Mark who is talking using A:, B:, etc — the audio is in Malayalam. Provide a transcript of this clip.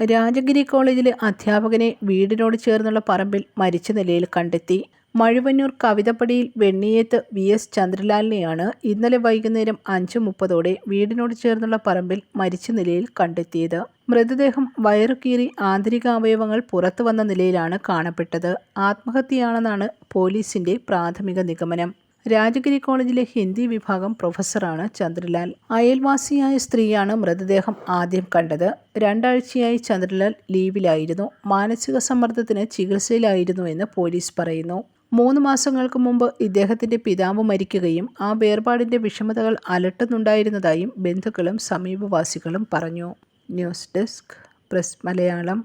A: രാജഗിരി കോളേജിലെ അധ്യാപകനെ വീടിനോട് ചേർന്നുള്ള പറമ്പിൽ മരിച്ച നിലയിൽ കണ്ടെത്തി. മഴുവന്നൂർ കവിതപ്പടിയിൽ വെണ്ണിയേത്ത് വി. എസ്. ചന്ദ്രലാലിനെയാണ് ഇന്നലെ വൈകുന്നേരം അഞ്ച് മുപ്പതോടെ വീടിനോട് ചേർന്നുള്ള പറമ്പിൽ മരിച്ച നിലയിൽ കണ്ടെത്തിയത്. മൃതദേഹം വയറുകീറി ആന്തരിക അവയവങ്ങൾ പുറത്തു വന്ന നിലയിലാണ് കാണപ്പെട്ടത്. ആത്മഹത്യയാണെന്നാണ് പോലീസിന്റെ പ്രാഥമിക നിഗമനം. രാജഗിരി കോളേജിലെ ഹിന്ദി വിഭാഗം പ്രൊഫസറാണ് ചന്ദ്രലാൽ. അയൽവാസിയായ സ്ത്രീയാണ് മൃതദേഹം ആദ്യം കണ്ടത്. രണ്ടാഴ്ചയായി ചന്ദ്രലാൽ ലീവിലായിരുന്നു. മാനസിക സമ്മർദ്ദത്തിന് ചികിത്സയിലായിരുന്നു എന്ന് പോലീസ് പറയുന്നു. മൂന്ന് മാസങ്ങൾക്ക് മുമ്പ് ഇദ്ദേഹത്തിന്റെ പിതാവ് മരിക്കുകയും ആ വേർപാടിന്റെ വിഷമതകൾ അലട്ടുന്നുണ്ടായിരുന്നതായും ബന്ധുക്കളും സമീപവാസികളും പറഞ്ഞു. News desk press Malayalam.